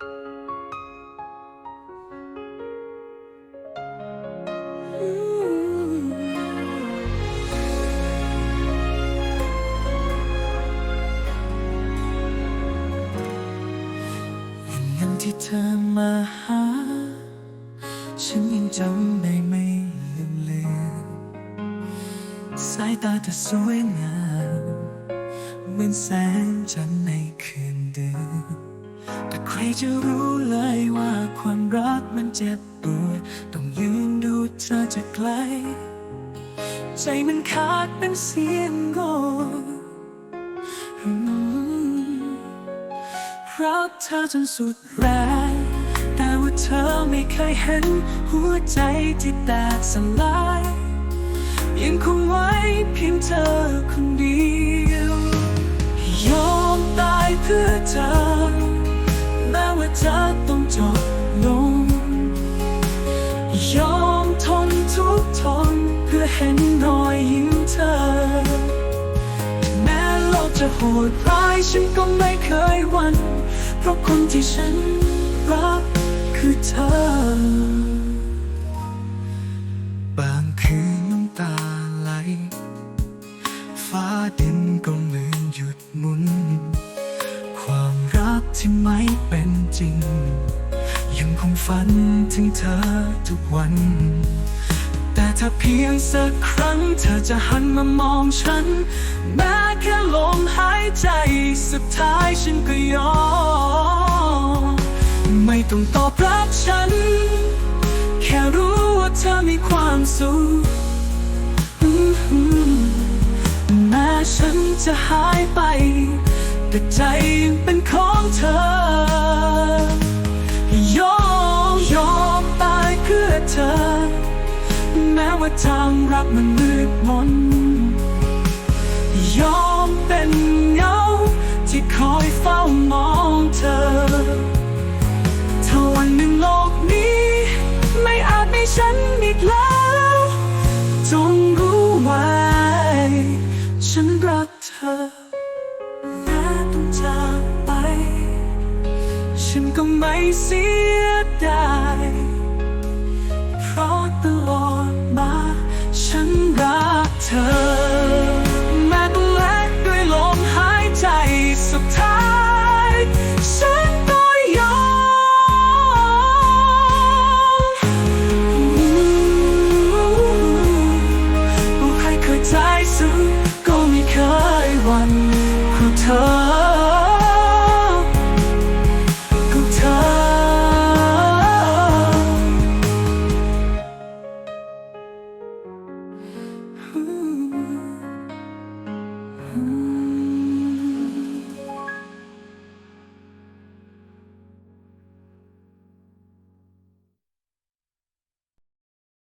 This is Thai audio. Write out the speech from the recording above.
วันที่เธอมาหา ฉันยังจำได้ไม่ลืมเลือนสายตาเธอสวยงามเหมือนแสงจันทร์ในคืนเดือน ใครจะรู้เลยว่าความรักมันเจ็บปวดต้องยืนดูเธอจากไกล ใจมันขาดเป็นเสียงโง่รักเธอจนสุดแรงแต่ว่าเธอไม่เคยเห็น หัวใจที่แตกสลาย ยังคงไว้เพียงเธอคนเดียว ยอมตายเพื่อเธอ จะโหดร้ายฉันก็ไม่เคยหวั่นเพราะคนที่ฉันรักคือเธอบางคืนน้ำตาไหล ฟ้าดินก็เหมือนหยุดหมุน ความรักที่ไม่เป็นจริง ยังคงฝันถึงเธอทุกวัน แต่ถ้าเพียงสักครั้ง เธอจะหันมามองฉันแม้ สุดท้ายฉันก็ยอม ไม่ต้องตอบรับฉัน แค่รู้ว่าเธอมีความสุขแม้ฉันจะหายไป แต่ใจยังเป็นของเธอยอมยอมตายเพื่อเธอ แม้ว่าทางรักมันมืดมนยอมเป็นเง คอยเฝ้ามองเธอ ถ้าวันหนึ่งโลกนี้ ไม่อาจมีฉันอีกแล้ว จงรู้ไว้ ฉันรักเธอแม้ต้องจากไป ฉันก็ไม่เสียดายเพราะตลอดมา ฉันรักเธอ